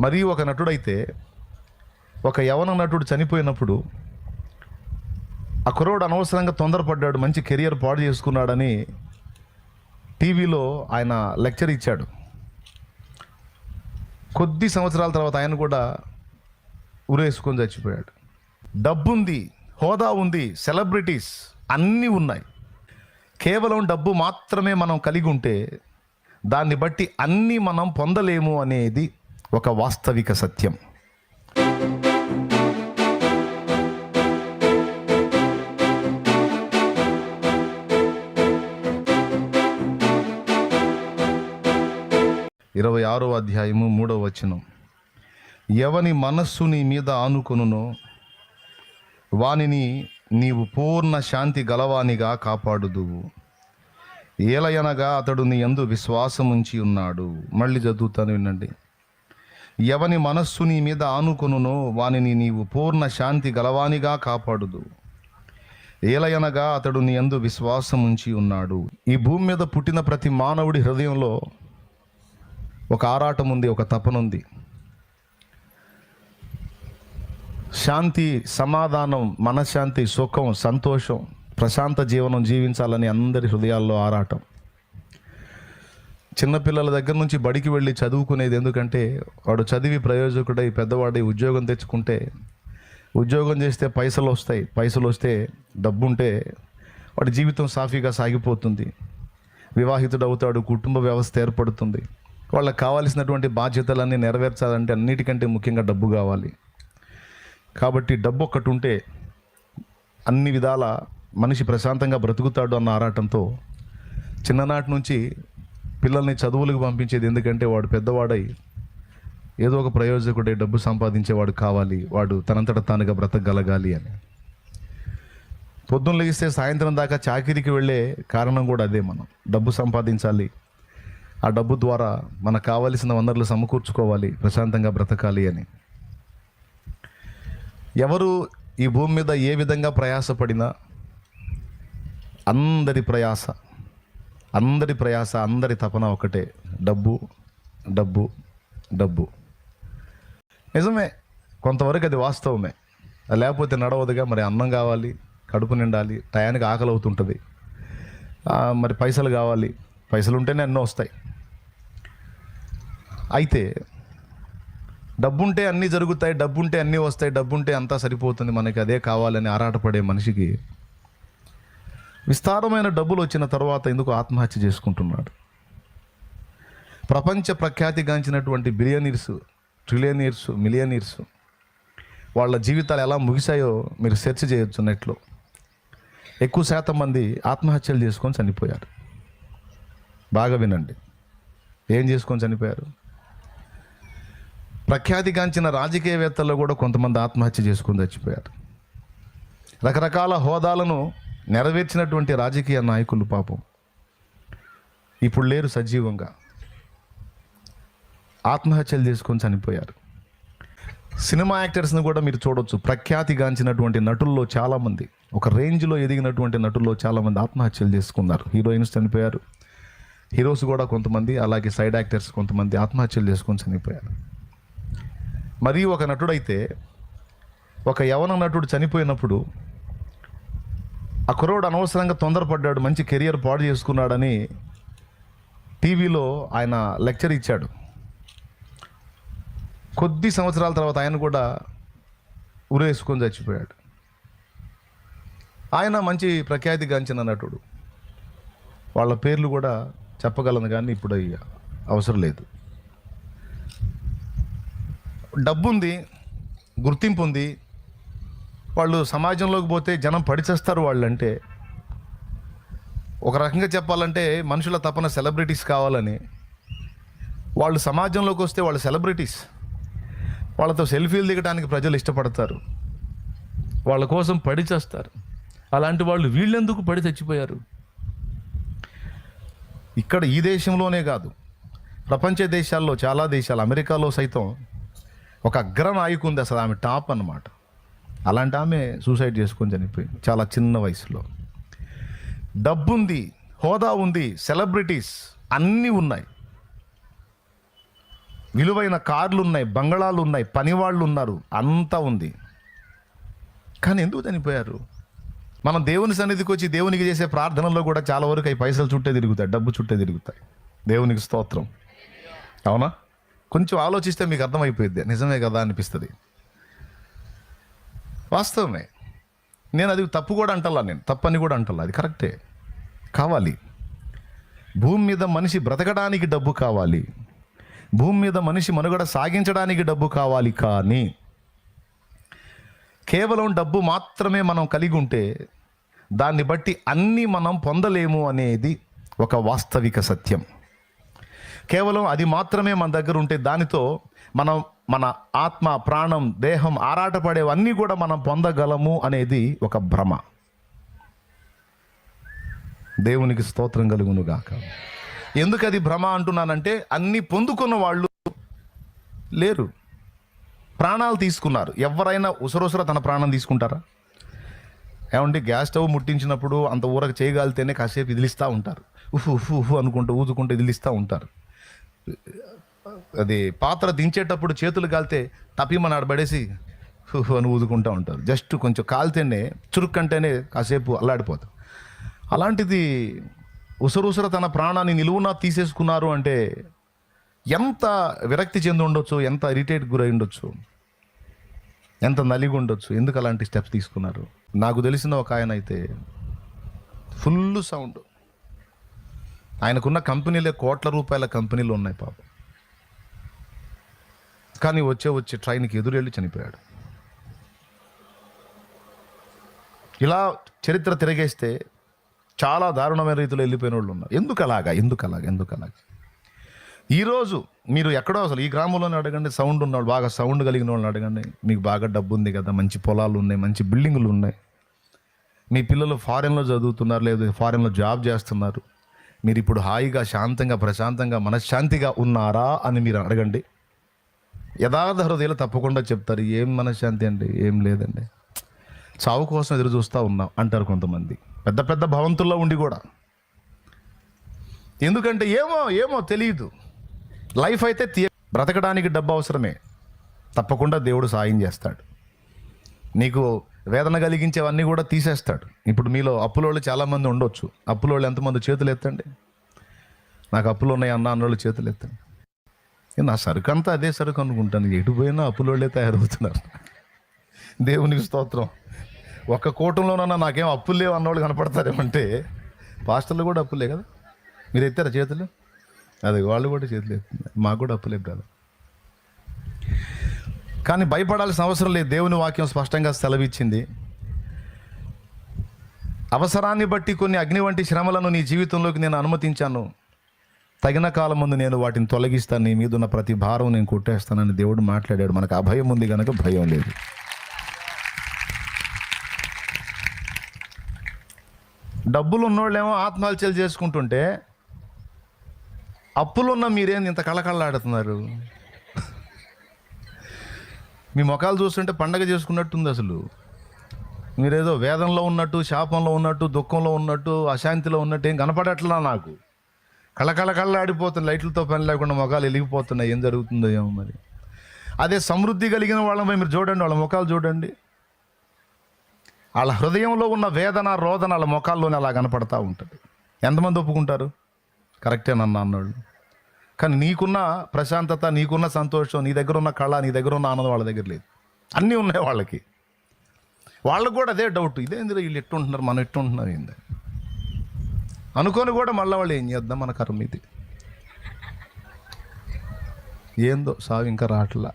మరి ఒక నటుడైతే ఒక యవన నటుడు చనిపోయినప్పుడు ఆ కుర్రోడు అనవసరంగా తొందరపడ్డాడు మంచి కెరియర్ పాడు చేసుకున్నాడని టీవీలో ఆయన లెక్చర్ ఇచ్చాడు. కొద్ది సంవత్సరాల తర్వాత ఆయన కూడా ఉరేసుకొని చచ్చిపోయాడు. డబ్బుంది హోదా ఉంది సెలబ్రిటీస్ అన్నీ ఉన్నాయి. కేవలం డబ్బు మాత్రమే మనం కలిగి ఉంటే దాన్ని బట్టి అన్నీ మనం పొందలేము అనేది ఒక వాస్తవిక సత్యం. ఇరవై ఆరో అధ్యాయము మూడవ వచనం. ఎవని మనస్సు నీ మీద ఆనుకొనునో వానిని నీవు పూర్ణ శాంతి గలవానిగా కాపాడుదువు. ఏలయనగా అతడు నీ ఎందు విశ్వాసం ఉంచి ఉన్నాడు మళ్ళీ చదువుతాను వినండి. ఎవని మనస్సు నీ మీద ఆనుకొనునో వానిని నీవు పూర్ణ శాంతి గలవానిగా కాపాడుదు. ఏలయనగా అతడు నీ యందు విశ్వాసం ఉంచి ఉన్నాడు. ఈ భూమి మీద పుట్టిన ప్రతి మానవుడి హృదయంలో ఒక ఆరాటం ఉంది ఒక తపనుంది శాంతి సమాధానం మనశ్శాంతి సుఖం సంతోషం ప్రశాంత జీవనం జీవించాలని అందరి హృదయాల్లో ఆరాటం. చిన్నపిల్లల దగ్గర నుంచి బడికి వెళ్ళి చదువుకునేది ఎందుకంటే వాడు చదివి ప్రయోజకుడై పెద్దవాడై ఉద్యోగం తెచ్చుకుంటే ఉద్యోగం చేస్తే పైసలు వస్తాయి. పైసలు వస్తే డబ్బు ఉంటే వాడి జీవితం సాఫీగా సాగిపోతుంది. వివాహితుడు అవుతాడు కుటుంబ వ్యవస్థ ఏర్పడుతుంది. వాళ్ళకి కావాల్సినటువంటి బాధ్యతలన్నీ నెరవేర్చాలంటే అన్నిటికంటే ముఖ్యంగా డబ్బు కావాలి. కాబట్టి డబ్బు ఒక్కటి ఉంటే అన్ని విధాల మనిషి ప్రశాంతంగా బ్రతుకుతాడు అన్న ఆరాటంతో చిన్ననాటి నుంచి పిల్లల్ని చదువులకు పంపించేది ఎందుకంటే వాడు పెద్దవాడై ఏదో ఒక ప్రయోజకుడే డబ్బు సంపాదించేవాడు కావాలి. వాడు తనంతట తానుగా బ్రతకగలగాలి అని. పొద్దున్న లేస్తే సాయంత్రం దాకా చాకిరికి వెళ్ళే కారణం కూడా అదే మనం. డబ్బు సంపాదించాలి. ఆ డబ్బు ద్వారా మనకు కావలసిన వనరులు సమకూర్చుకోవాలి. ప్రశాంతంగా బ్రతకాలి అని. ఎవరు ఈ భూమి మీద ఏ విధంగా ప్రయాసపడినా అందరి ప్రయాస అందరి ప్రయాస అందరి తపన ఒకటే. డబ్బు డబ్బు డబ్బు. నిజమే కొంతవరకు అది వాస్తవమే. లేకపోతే నడవదుగా మరి అన్నం కావాలి కడుపు నిండాలి టయానికి ఆకలి అవుతుంటుంది. మరి పైసలు కావాలి. పైసలు ఉంటేనే అన్నీ వస్తాయి. అయితే డబ్బుంటే అన్నీ జరుగుతాయి డబ్బుంటే అన్నీ వస్తాయి డబ్బుంటే అంతా సరిపోతుంది మనకి అదే కావాలని ఆరాటపడే మనిషికి విస్తారమైన డబ్బులు వచ్చిన తర్వాత ఎందుకు ఆత్మహత్య చేసుకుంటున్నాడు? ప్రపంచ ప్రఖ్యాతిగాంచినటువంటి బిలియనీర్స్ ట్రిలియనీర్స్ మిలియనీర్స్ వాళ్ళ జీవితాలు ఎలా ముగిశాయో మీరు సెర్చ్ చేయొచ్చు నెట్లో. ఎక్కువ శాతం మంది ఆత్మహత్యలు చేసుకొని చనిపోయారు. బాగా వినండి. ఏం చేసుకొని చనిపోయారు? ప్రఖ్యాతిగాంచిన రాజకీయవేత్తల్లో కూడా కొంతమంది ఆత్మహత్య చేసుకొని చచ్చిపోయారు. రకరకాల హోదాలను నెరవేర్చినటువంటి రాజకీయ నాయకులు పాపం. ఇప్పుడు లేరు సజీవంగా. ఆత్మహత్యలు చేసుకొని చనిపోయారు. సినిమా యాక్టర్స్ని కూడా మీరు చూడొచ్చు. ప్రఖ్యాతిగాంచినటువంటి నటుల్లో చాలామంది ఒక రేంజ్లో ఎదిగినటువంటి నటుల్లో చాలామంది ఆత్మహత్యలు చేసుకున్నారు. హీరోయిన్స్ చనిపోయారు. హీరోస్ కూడా కొంతమంది అలాగే సైడ్ యాక్టర్స్ కొంతమంది ఆత్మహత్యలు చేసుకొని చనిపోయారు. మరి ఒక నటుడైతే ఒక యవన నటుడు చనిపోయినప్పుడు ఆ కుర్రోడు అనవసరంగా తొందరపడ్డాడు మంచి కెరియర్ పాడు చేసుకున్నాడని టీవీలో ఆయన లెక్చర్ ఇచ్చాడు. కొద్ది సంవత్సరాల తర్వాత ఆయన కూడా ఉరేసుకొని చచ్చిపోయాడు. ఆయన మంచి ప్రఖ్యాతిగాంచిన నటుడు. వాళ్ళ పేర్లు కూడా చెప్పగలను కానీ ఇప్పుడు అవసరం లేదు. డబ్బు ఉంది గుర్తింపు ఉంది వాళ్ళు సమాజంలోకి పోతే జనం పడిచేస్తారు వాళ్ళు అంటే ఒక రకంగా చెప్పాలంటే మనుషుల తపన సెలబ్రిటీస్ కావాలని. వాళ్ళు సమాజంలోకి వస్తే వాళ్ళు సెలబ్రిటీస్. వాళ్ళతో సెల్ఫీలు దిగడానికి ప్రజలు ఇష్టపడతారు. వాళ్ళ కోసం పడి చేస్తారు. అలాంటి వాళ్ళు వీళ్ళెందుకు పడి చచ్చిపోయారు? ఇక్కడ ఈ దేశంలోనే కాదు. ప్రపంచ దేశాల్లో చాలా దేశాలు అమెరికాలో సైతం ఒక అగ్ర నాయకు ఉంది అసలు ఆమె టాప్ అన్నమాట. అలాంటి ఆమె సూసైడ్ చేసుకొని చనిపోయింది. చాలా చిన్న వయసులో. డబ్బుంది హోదా ఉంది సెలబ్రిటీస్ అన్నీ ఉన్నాయి. విలువైన కార్లు ఉన్నాయి బంగళాలు ఉన్నాయి పనివాళ్ళు ఉన్నారు అంతా ఉంది. కానీ ఎందుకు చనిపోయారు? మనం దేవుని సన్నిధికి వచ్చి దేవునికి చేసే ప్రార్థనలో కూడా చాలా వరకు అవి పైసలు చుట్టే తిరుగుతాయి డబ్బు చుట్టే తిరుగుతాయి. దేవునికి స్తోత్రం. అవునా? కొంచెం ఆలోచిస్తే మీకు అర్థమైపోయింది నిజమే కదా అనిపిస్తుంది. వాస్తవమే. నేను అది తప్పు కూడా అంటలా నేను. తప్పని కూడా అంటలా. అది కరెక్టే. కావాలి. భూమి మీద మనిషి బ్రతకడానికి డబ్బు కావాలి. భూమి మీద మనిషి మనుగడ సాగించడానికి డబ్బు కావాలి కానీ కేవలం డబ్బు మాత్రమే మనం కలిగి ఉంటే దాన్ని బట్టి అన్నీ మనం పొందలేము అనేది ఒక వాస్తవిక సత్యం. కేవలం అది మాత్రమే మన దగ్గర ఉంటే దానితో మనం మన ఆత్మ ప్రాణం దేహం ఆరాటపడేవన్నీ కూడా మనం పొందగలము అనేది ఒక భ్రమ. దేవునికి స్తోత్రం కలుగును గాక. ఎందుకు అది భ్రమ అంటున్నానంటే అన్నీ పొందుకున్న వాళ్ళు లేరు. ప్రాణాలు తీసుకున్నారు. ఎవరైనా ఉసరుసర తన ప్రాణం తీసుకుంటారా? ఏమంటే గ్యాస్ స్టవ్ ముట్టించినప్పుడు అంత ఊరకు చేయగలితేనే కాసేపు ఇదిలిస్తూ ఉంటారు. ఉఫ్ ఉఫ్ ఉఫ్ అనుకుంటూ ఊదుకుంటూ ఇదిలిస్తూ ఉంటారు. అది పాత్ర దించేటప్పుడు చేతులు కాలితే తప్పిమని ఆడబడేసి అని ఊదుకుంటూ ఉంటారు. జస్ట్ కొంచెం కాలితేనే చురుక్కంటేనే కాసేపు అల్లాడిపోతాం. అలాంటిది ఉసరుసర తన ప్రాణాన్ని నిలువునా తీసేసుకున్నారు అంటే ఎంత విరక్తి చెంది ఉండొచ్చు ఎంత ఇరిటేట్ గురై ఉండొచ్చు ఎంత నలిగి ఉండొచ్చు ఎందుకు అలాంటి స్టెప్స్ తీసుకున్నారు? నాకు తెలిసిన ఒక ఆయన అయితే ఫుల్ సౌండ్. ఆయనకున్న కంపెనీలే కోట్ల రూపాయల కంపెనీలు ఉన్నాయి పాపం. కానీ వచ్చే వచ్చే ట్రైన్కి ఎదురెళ్ళి చనిపోయాడు. ఇలా చరిత్ర తిరిగేస్తే చాలా దారుణమైన రీతిలో వెళ్ళిపోయిన వాళ్ళు ఉన్నారు. ఎందుకు అలాగా ఎందుకు అలాగా ఎందుకు అలాగా ఈరోజు మీరు ఎక్కడో అసలు ఈ గ్రామంలోనే అడగండి సౌండ్ ఉన్నవాళ్ళు బాగా సౌండ్ కలిగిన వాళ్ళని అడగండి. మీకు బాగా డబ్బు ఉంది కదా మంచి పొలాలు ఉన్నాయి మంచి బిల్డింగులు ఉన్నాయి. మీ పిల్లలు ఫారెన్లో చదువుతున్నారు లేదా ఫారెన్లో జాబ్ చేస్తున్నారు. మీరు ఇప్పుడు హాయిగా శాంతంగా ప్రశాంతంగా మనశ్శాంతిగా ఉన్నారా అని మీరు అడగండి. యథార్థ హృదయాలు తప్పకుండా చెప్తారు. ఏం మనశ్శాంతి అండి? ఏం లేదండి. చావు కోసం ఎదురు చూస్తూ ఉన్నాం అంటారు కొంతమంది. పెద్ద పెద్ద భవంతుల్లో ఉండి కూడా. ఎందుకంటే ఏమో ఏమో తెలియదు లైఫ్ అయితే తీయ బ్రతకడానికి డబ్బు అవసరమే. తప్పకుండా దేవుడు సాయం చేస్తాడు. నీకు వేదన కలిగించేవన్నీ కూడా తీసేస్తాడు. ఇప్పుడు మీలో అప్పులోళ్ళు చాలామంది ఉండొచ్చు. అప్పులోళ్ళు ఎంతమంది చేతులు ఎత్తండి? నాకు అప్పులు ఉన్నాయి అన్న అన్నోళ్ళు చేతులు ఎత్తండి. నా సరుకు అంతా అదే సరుకు అనుకుంటాను. ఎటు పోయినా అప్పులోళ్ళే తయారవుతున్నారు. దేవునికి స్తోత్రం. ఒక్క కూటంలోనన్నా నాకేం అప్పులు లేవు అన్నోళ్ళు కనపడతారేమంటే పాస్టర్లు కూడా అప్పులే కదా? మీరు ఎత్తారా చేతులు? అదే వాళ్ళు కూడా చేతులు ఎత్తున్నారు. మాకు కూడా అప్పులే బ్రదర్. కానీ భయపడాల్సిన అవసరం లేదు. దేవుని వాక్యం స్పష్టంగా సెలవిచ్చింది. అవసరాన్ని బట్టి కొన్ని అగ్ని వంటి శ్రమలను నీ జీవితంలోకి నేను అనుమతించాను. తగిన కాలం ముందు నేను వాటిని తొలగిస్తాను నీ మీద ఉన్న ప్రతి భారం నేను కొట్టేస్తానని దేవుడు మాట్లాడాడు. మనకు అభయం ఉంది కనుక భయం లేదు. డబ్బులు ఉన్నోళ్ళేమో ఆత్మహత్యలు చేసుకుంటుంటే అప్పులున్న మీరేం ఇంత కళకళలాడుతున్నారు? మీ ముఖాలు చూస్తుంటే పండగ చేసుకున్నట్టుంది అసలు. మీరేదో వేదంలో ఉన్నట్టు శాపంలో ఉన్నట్టు దుఃఖంలో ఉన్నట్టు అశాంతిలో ఉన్నట్టు ఏం కనపడట్లా నాకు? కళకళ కళ్ళాడిపోతున్న లైట్లతో పని లేకుండా ముఖాలు వెలిగిపోతున్నాయి. ఏం జరుగుతుందో ఏమో మరి. అదే సమృద్ధి కలిగిన వాళ్ళపై మీరు చూడండి వాళ్ళ ముఖాలు చూడండి. వాళ్ళ హృదయంలో ఉన్న వేదన రోదన వాళ్ళ ముఖాల్లోనే అలా కనపడతా ఉంటుంది. ఎంతమంది ఒప్పుకుంటారు? కరెక్టేనన్నా అన్నాడు. కానీ నీకున్న ప్రశాంతత నీకున్న సంతోషం నీ దగ్గర ఉన్న కళ నీ దగ్గర ఉన్న ఆనందం వాళ్ళ దగ్గర లేదు. అన్నీ ఉన్నాయి వాళ్ళకి. వాళ్ళకు కూడా అదే డౌట్ ఇదేంది వీళ్ళు ఎట్టుంటున్నారు మనం ఎట్టుంటున్నారు ఏంది? అనుకొని కూడా మళ్ళీ వాళ్ళు ఏం చేద్దాం మన కర్మ ఇది. ఏందో సావి ఇంకా రావట్లా.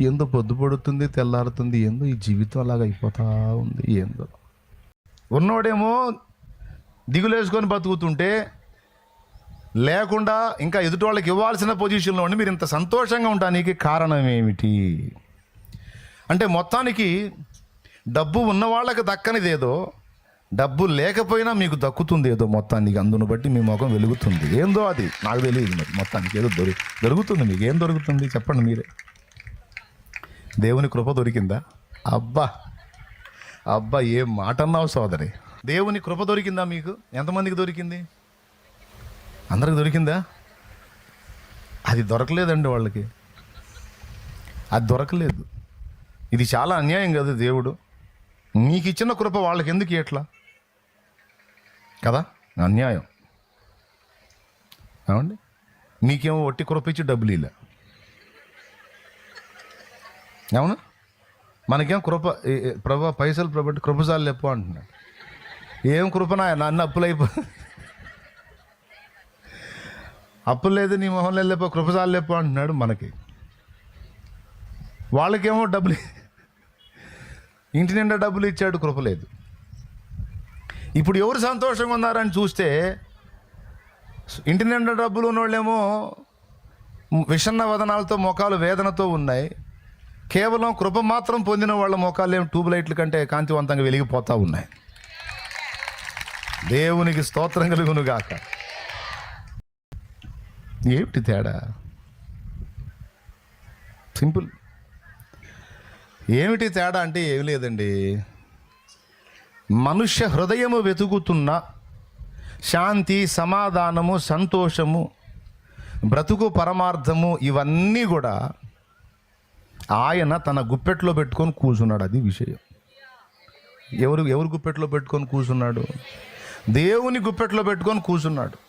ఏందో పొద్దు పడుతుంది తెల్లారుతుంది ఏందో ఈ జీవితం అలాగ అయిపోతా ఉంది ఏందో. ఉన్నోడేమో దిగులేసుకొని బతుకుతుంటే లేకుండా ఇంకా ఎదుటి వాళ్ళకి ఇవ్వాల్సిన పొజిషన్లో ఉండి మీరు ఇంత సంతోషంగా ఉండడానికి కారణం ఏమిటి? అంటే మొత్తానికి డబ్బు ఉన్న వాళ్ళకి దక్కనిదేదో డబ్బు లేకపోయినా మీకు దక్కుతుంది ఏదో మొత్తానికి అందును బట్టి మీ ముఖం వెలుగుతుంది. ఏందో అది? నాకు తెలియదు మరి. మొత్తానికి ఏదో దొరి దొరుకుతుంది మీకు. ఏం దొరుకుతుంది? చెప్పండి మీరే. దేవుని కృప దొరికిందా? అబ్బా! అబ్బా! ఏం మాట అన్నావు సోదరి? దేవుని కృప దొరికిందా మీకు? ఎంతమందికి దొరికింది? అందరికి దొరికిందా? అది దొరకలేదండి వాళ్ళకి. అది దొరకలేదు. ఇది చాలా అన్యాయం కదా దేవుడు. నీకు ఇచ్చిన కృప వాళ్ళకి ఎందుకు ఎట్లా కదా? అన్యాయం. ఏమండి నీకేమో ఒట్టి కృప ఇచ్చి డబ్బులు ఇలా అవునా? మనకేం కృప ప్రభా పైసలు ప్రభట్టి కృపసాలు లేపు అంటున్నాడు ఏం కృపనా నన్ను అప్పులైపో అప్పులు లేదు నీ మొహంలో లేపో కృపసాలు లేపో అంటున్నాడు మనకి. వాళ్ళకేమో డబ్బులు ఇంటి నిండా డబ్బులు ఇచ్చాడు కృప లేదు. ఇప్పుడు ఎవరు సంతోషంగా ఉన్నారని చూస్తే ఇంటి నిండా డబ్బులు ఉన్నోళ్ళేమో విషన్న వదనాలతో మొఖాలు వేదనతో ఉన్నాయి. కేవలం కృప మాత్రం పొందిన వాళ్ళ మొఖాలు ఏం ట్యూబ్ కంటే కాంతివంతంగా వెలిగిపోతూ ఉన్నాయి. దేవునికి స్తోత్రం కలుగును గాక ఏమిటి తేడా? సింపుల్. ఏమిటి తేడా అంటే ఏమి లేదండి. మనుష్య హృదయము వెతుకుతున్న శాంతి సమాధానము సంతోషము బ్రతుకు పరమార్థము ఇవన్నీ కూడా ఆయన తన గుప్పెట్లో పెట్టుకొని కూర్చున్నాడు. అది విషయం. ఎవరు ఎవరు గుప్పెట్లో పెట్టుకొని కూర్చున్నాడు? దేవుని గుప్పెట్లో పెట్టుకొని కూర్చున్నాడు.